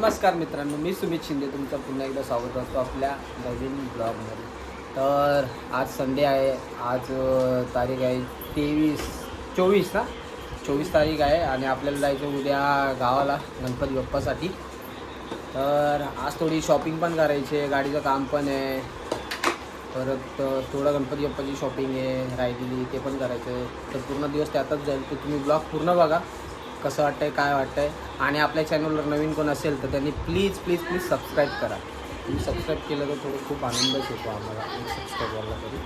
नमस्कार मित्रांनो मी सुमित शिंदे तुमचं पुन्हा एकदा स्वागत करतो आपल्या नवीन ब्लॉगमध्ये. तर आज संडे आहे आज तारीख आहे तेवीस चोवीस ना? चोवीस तारीख आहे आणि आपल्याला जायचं उद्या गावाला गणपती बाप्पासाठी. तर आज थोडी शॉपिंग पण करायची आहे गाडीचं काम पण आहे. परत थोडं गणपती बाप्पाची शॉपिंग आहे राहिलेली ते पण करायचं आहे. तर पूर्ण दिवस त्यातच जाईल तर तुम्ही ब्लॉग पूर्ण बघा. कसं वाटतंय काय वाटतंय? आणि आपल्या चॅनलवर नवीन कोण असेल तर त्यांनी प्लीज प्लीज प्लीज सबस्क्राईब करा. तुम्ही सबस्क्राईब केलं तर थोडं खूप आनंदच होतो आम्हाला सबस्क्राईब झाला तरी.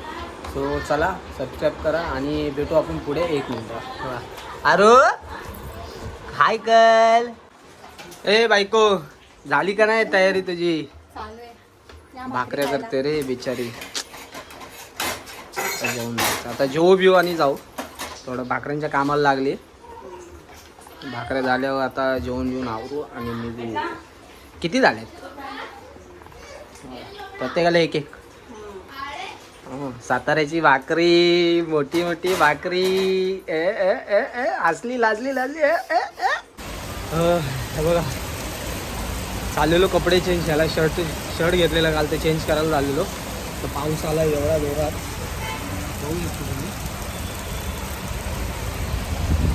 सो चला सबस्क्राईब करा आणि भेटू आपण पुढे एक मिनटं. अरे हाय कल ए बायको झाली का नाही तयारी तुझी? भाकऱ्या करते रे बिचारी. आता जेवून आता जेवू बिऊ आणि जाऊ. थोडं भाकऱ्यांच्या कामाला लागली. भाकऱ्या झाल्यावर आता जेवण जेवून आवरू आणि मी किती झालेत? प्रत्येकाला एक एक. हो, साताऱ्याची भाकरी मोठी मोठी भाकरी. ए ए ए ए असली लाजली लाजली. ए ए हे बघा. चाललेलो कपडे चेंज झाला शर्ट शर्ट घेतलेला काल ते चेंज करायला चाललेलो. तर पाऊस आला एवढा जोरात.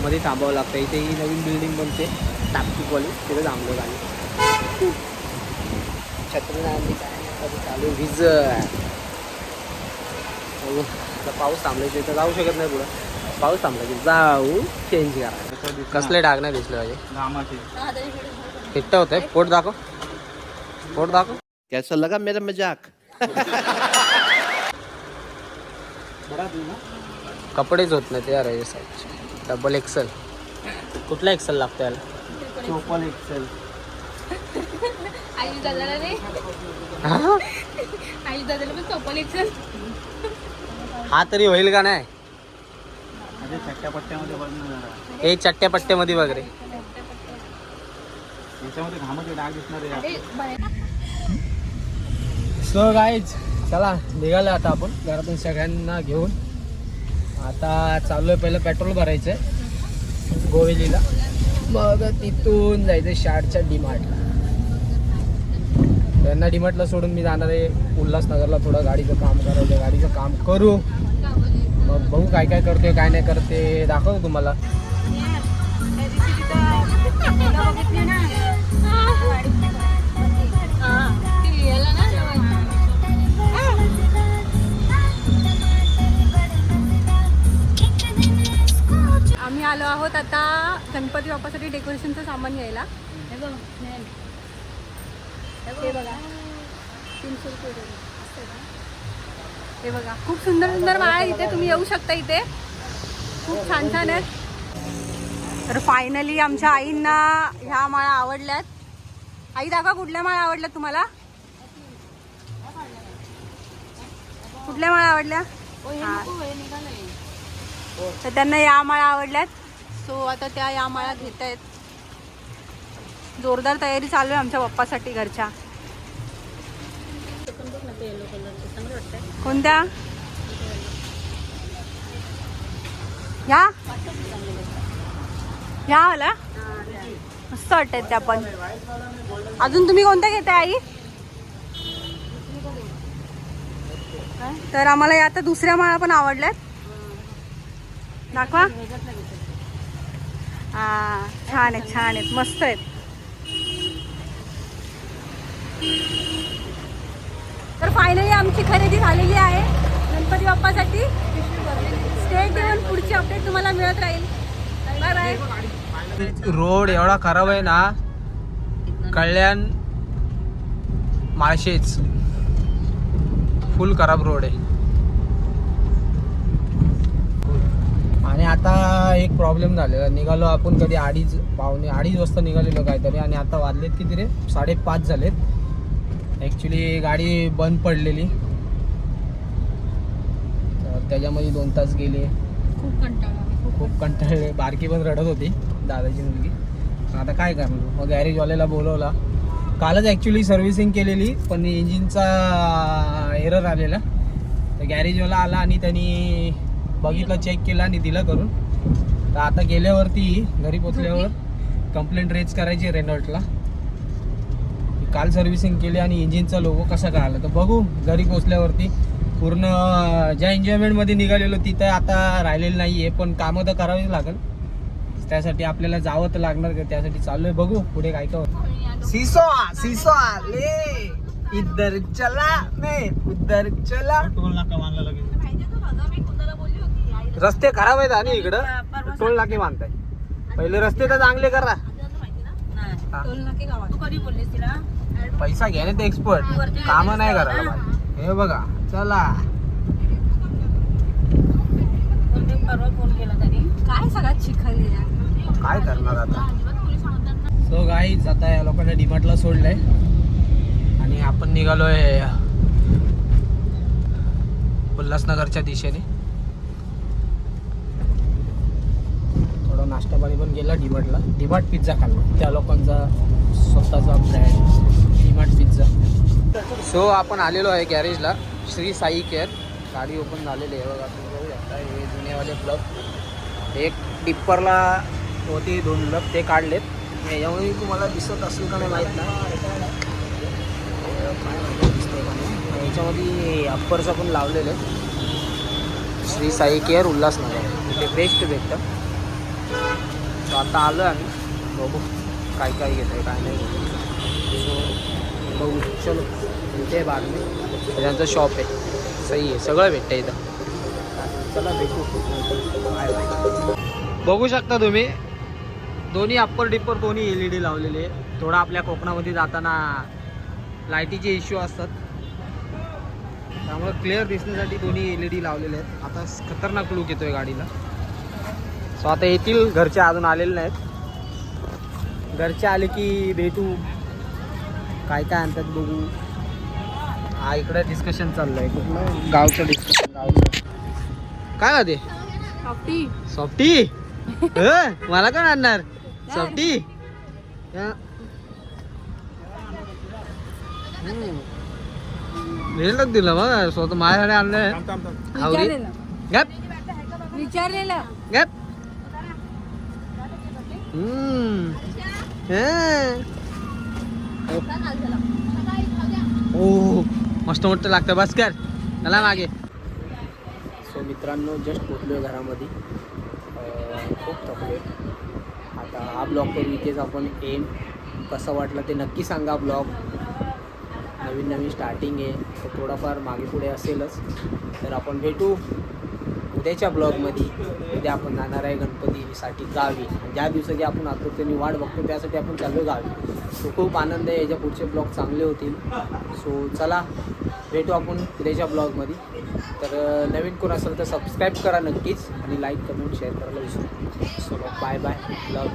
मध्ये थांबावं लागतं. इथे ही नवीन बिल्डिंग बनते. टापटीकवाली तिथे थांबलो काय कधी चालू वीज आता पाऊस थांबल्याच्या इथं जाऊ शकत नाही पुढं. पाऊस थांबला की जाऊ. चेंज करा. कसले डाग नाही दिसले पाहिजे. फिट्ट होत आहे पोट दाखव. पोट दाखव. कैसा लगा मेरा मजाक? कपडेच होत नाही ते यार या साईडचे डबल एक्सेल कुठला एक्सेल लागतो याला? चोपल एक्सेल आई दादाला रे. आई दादाला पण चप्पल एक्सेल हा तरी होईल का नाही? हे चट्ट्या पट्ट्यामध्ये वगैरे सो गाईज चला निघालो आता आपण. घरातून सगळ्यांना घेऊन. आता चाललोय पहिलं पेट्रोल भरायचं आहे गोवेलीला मग तिथून जायचं शाडच्या डीमार्टला. त्यांना डीमार्टला सोडून मी जाणार आहे उल्हासनगरला थोडं गाडीचं काम करायचं गाडीचं काम करू. मग बघू काय काय करते काय नाही करते दाखवतो तुम्हाला. ना आहोत आता गणपती बाप्पासाठी डेकोरेशनचं सामान घ्यायला. हे बघ बघा. तीनशे रुपये? हे खूप सुंदर सुंदर माळा आहे इथे. तुम्ही येऊ शकता इथे. खूप छान छान आहेत. तर फायनली आमच्या आईंना ह्या माळा आवडल्यात. आई दाखवा कुठल्या माळा आवडल्यात तुम्हाला? कुठल्या माळा आवडल्या. तर त्यांना या माळा आवडल्यात. सो आता त्या या माळा घेत आहेत. जोरदार तयारी चालू आहे आमच्या पप्पासाठी घरच्या. कोणत्या? या? या आला? मस्त वाटतात त्या पण. अजून तुम्ही कोणत्या घेताय आई? तर आम्हाला या आता दुसऱ्या माळा पण आवडल्यात. दाखवा. हा छान आहेत छान आहेत. मस्त आहेत. तर फायनली आमची खरेदी झालेली आहे. गणपती बाप्पासाठी. स्टेट येऊन पुढची अपडेट तुम्हाला मिळत राहील. बाय बाय रोड एवढा खराब आहे ना कल्याण माळशेच फुल खराब रोड आहे आणि आता एक प्रॉब्लेम झालेला. निघालो आपण कधी अडीच पावणे अडीच वाजता निघालेलो काहीतरी आणि आता वाजलेत किती रे साडेपाच झालेत. ॲक्च्युली गाडी बंद पडलेली. तर त्याच्यामध्ये दोन तास गेले. खूप कंटाळा खूप कंटाळले बारकी पण रडत होती दादाची मुलगी. आता काय करणार? मग गॅरेजवाल्याला बोलवला. कालच ॲक्च्युली सर्व्हिसिंग केलेली पण इंजिनचा एरर आलेला. तर गॅरेजवाला आला आणि त्यांनी बघितलं चेक केला आणि दिलं करून. तर आता गेल्यावरती घरी पोचल्यावर कंप्लेंट रेज करायची रेनॉल्टला काल सर्व्हिसिंग केली आणि इंजिनचा लोगो कसा काय आला? तर बघू घरी पोचल्यावरती. पूर्ण ज्या एन्जॉयमेंटमध्ये निघालेलो तिथं आता राहिलेलं नाही आहे पण कामं तर करावीच लागेल. त्यासाठी आपल्याला जावं तर लागणार का त्यासाठी चालू आहे बघू पुढे काय काय होतं. सिसो सिसो ले. इधर चला मे उधर चला. टोल नाका मानला लगेच? रस्ते खराब आहेत आणि इकडं टोल नाके बांधताय पहिले रस्ते तर चांगले करा. पैसा घ्या ते एक्सपर्ट काम नाही करायला. हे बघा चला. काय सगळ्यात काय करणार आता? सो गाईज आता या लोकांना डिमार्टला सोडलंय. आणि आपण निघालोय उल्हासनगरच्या दिशेने थोडा नाश्ता पाणी पण गेला डिमार्टला डिमार्ट पिझ्झा खाल्ला. त्या लोकांचा स्वतःचा ब्रँड डिमार्ट पिझ्झा सो आपण आलेलो आहे गॅरेजला श्री साई केअर गाडी ओपन झालेली आहे. बघा आपण बघू शकता. हे जुनेवाले ब्लग एक टिप्परला होती दोन लब ते काढलेत. यामुळे तुम्हाला दिसत असेल का नाही माहीत ना काय याच्यामध्ये अप्परचं पण लावलेलं आहे श्री साई केअर उल्हासनगर. इथे बेस्ट भेटतं. आता आलो आम्ही. बघू काय काय घेत आहे काय नाही So, बघू. चलो इथे बारमी त्यांचं शॉप आहे. सही आहे. सगळं भेटतं इथं. चला भेटू. बघू शकता तुम्ही दोन्ही अप्पर डिप्पर दोन्ही एल ई डी लावलेले आहे थोडा आपल्या कोकणामध्ये जाताना लाईटीचे इश्यू असतात. त्यामुळे क्लिअर दिसण्यासाठी दोन्ही एल ई डी लावलेले आहेत. आता खतरनाक लुक येतोय गाडीला. सो आता येतील घरचे अजून आलेले नाहीत. घरचे आले की भेटू. काय काय आणतात बघू. हा इकडे डिस्कशन चाललंय. कुठलं गावचं डिस्कशन गावचं. काय का ते सॉफ्टी अ, मला कोण आणणार? सॉफ्टी. भेटलं दिलं मग स्वतः माझ्याकडे आणलंय. आवडी विचारलेलं. गप. विचारलेलं. गप. हम्म. ओ मस्त मस्त लागतं. बस कर. चला मागे. सो मित्रांनो जस्ट पोचलो घरामध्ये. खूप थकलो आता हा ब्लॉग करू इथेच आपण एम कसं वाटलं ते नक्की सांगा ब्लॉग. नवीन नवीन स्टार्टिंग आहे. तर थोडाफार मागे पुढे असेलच. तर आपण भेटू. उद्याच्या ब्लॉगमध्ये उद्या आपण जाणार आहे गणपतीसाठी गावी. ज्या दिवसाची आपण आतुरतेने वाट बघतो त्यासाठी आपण चाललो गावी. सो खूप आनंद आहे. याच्या पुढचे ब्लॉग चांगले होतील. सो चला भेटू आपण उद्याच्या ब्लॉगमध्ये. तर नवीन कोण असेल तर सबस्क्राईब करा नक्कीच. आणि लाईक कमेंट शेअर करायला विसरू सो बाय बाय लव